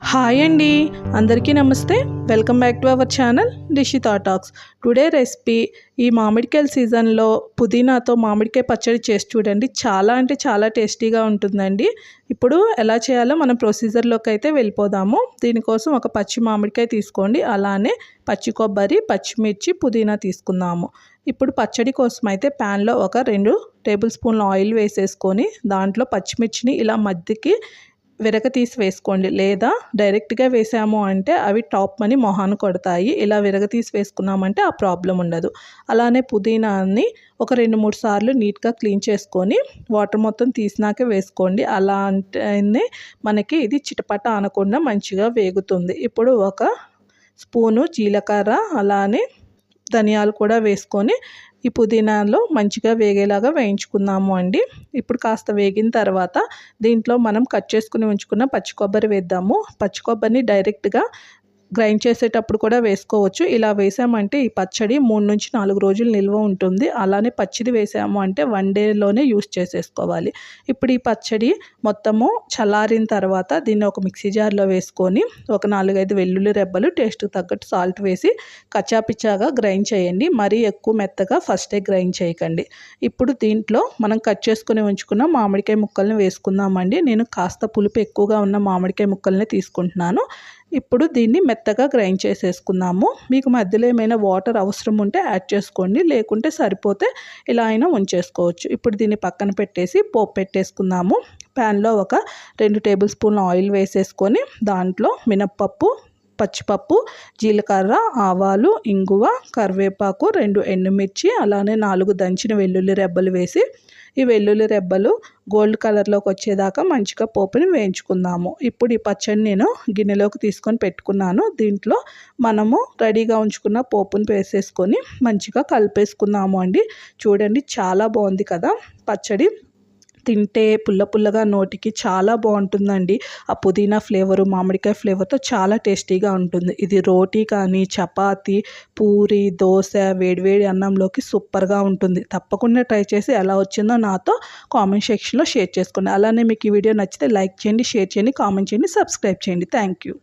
Hi అండి. అందరికీ నమస్తే. Welcome back to our channel Dishita talks today recipe ఈ మామిడికాయల సీజన్లో పుదీనాతో మామిడికాయ పచ్చడి చేసి చూడండి. చాలా అంటే చాలా టేస్టీగా ఉంటుందండి. ఇప్పుడు ఎలా చేయాలో మనం ప్రొసీజర్లోకి అయితే వెళ్ళిపోదాము. దీనికోసం ఒక పచ్చి మామిడికాయ తీసుకోండి. అలానే పచ్చి కొబ్బరి పచ్చిమిర్చి పుదీనా తీసుకుందాము. ఇప్పుడు పచ్చడి కోసం అయితే ప్యాన్లో ఒక రెండు టేబుల్ స్పూన్ల ఆయిల్ వేసేసుకొని దాంట్లో పచ్చిమిర్చిని ఇలా మధ్యకి వెనక తీసి వేసుకోండి. లేదా డైరెక్ట్గా వేసాము అంటే అవి టాప్ అని మొహాన్ని కొడతాయి. ఇలా విరగ తీసి వేసుకున్నామంటే ఆ ప్రాబ్లం ఉండదు. అలానే పుదీనాని ఒక రెండు మూడు సార్లు నీట్గా క్లీన్ చేసుకొని వాటర్ మొత్తం తీసినాకే వేసుకోండి. అలా మనకి ఇది చిటపట అనకుండా మంచిగా వేగుతుంది. ఇప్పుడు ఒక స్పూను జీలకర్ర అలానే ధనియాలు కూడా వేసుకొని ఈ పుదీనాలో మంచిగా వేగేలాగా వేయించుకుందాము అండి. ఇప్పుడు కాస్త వేగిన తర్వాత దీంట్లో మనం కట్ చేసుకుని ఉంచుకున్న పచ్చి కొబ్బరి వేద్దాము. పచ్చి కొబ్బరిని డైరెక్ట్గా గ్రైండ్ చేసేటప్పుడు కూడా వేసుకోవచ్చు. ఇలా వేసామంటే ఈ పచ్చడి మూడు నుంచి నాలుగు రోజులు నిల్వ ఉంటుంది. అలానే పచ్చిది వేసాము అంటే వన్ డేలోనే యూస్ చేసేసుకోవాలి. ఇప్పుడు ఈ పచ్చడి మొత్తము చల్లారిన తర్వాత దీన్ని ఒక మిక్సీ జార్లో వేసుకొని ఒక నాలుగైదు వెల్లుల్లి రెబ్బలు టేస్ట్ తగ్గట్టు సాల్ట్ వేసి కచ్చాపిచ్చాగా గ్రైండ్ చేయండి. మరీ ఎక్కువ మెత్తగా ఫస్టే గ్రైండ్ చేయకండి. ఇప్పుడు దీంట్లో మనం కట్ చేసుకుని ఉంచుకున్న మామిడికాయ ముక్కల్ని వేసుకుందామండి. నేను కాస్త పులుపు ఎక్కువగా ఉన్న మామిడికాయ ముక్కల్ని తీసుకుంటున్నాను. ఇప్పుడు దీన్ని మెత్తగా గ్రైండ్ చేసేసుకుందాము. మీకు మధ్యలో ఏమైనా వాటర్ అవసరం ఉంటే యాడ్ చేసుకోండి. లేకుంటే సరిపోతే ఇలా అయినా ఉంచేసుకోవచ్చు. ఇప్పుడు దీన్ని పక్కన పెట్టేసి పోపు పెట్టేసుకుందాము. ప్యాన్లో ఒక రెండు టేబుల్ స్పూన్ల ఆయిల్ వేసేసుకొని దాంట్లో మినప్పప్పు పచ్చిపప్పు జీలకర్ర ఆవాలు ఇంగువ కరివేపాకు రెండు ఎండుమిర్చి అలానే నాలుగు దంచిన వెల్లుల్లి రెబ్బలు వేసి ఈ వెల్లుల్లి రెబ్బలు గోల్డ్ కలర్లోకి వచ్చేదాకా మంచిగా పోపుని వేయించుకుందాము. ఇప్పుడు ఈ పచ్చడి నేను గిన్నెలోకి తీసుకొని పెట్టుకున్నాను. దీంట్లో మనము రెడీగా ఉంచుకున్న పోపుని వేసేసుకొని మంచిగా కలిపేసుకుందాము అండి. చూడండి చాలా బాగుంది కదా పచ్చడి. తింటే పుల్ల పుల్లగా నోటికి చాలా బాగుంటుందండి. ఆ పుదీనా ఫ్లేవరు మామిడికాయ ఫ్లేవర్తో చాలా టేస్టీగా ఉంటుంది. ఇది రోటీ కానీ చపాతి పూరి దోశ వేడివేడి అన్నంలోకి సూపర్గా ఉంటుంది. తప్పకుండా ట్రై చేసి ఎలా వచ్చిందో నాతో కామెంట్ సెక్షన్లో షేర్ చేసుకోండి అలానే మీకు ఈ వీడియో నచ్చితే లైక్ చేయండి షేర్ చేయండి కామెంట్ చేయండి సబ్స్క్రైబ్ చేయండి. Thank you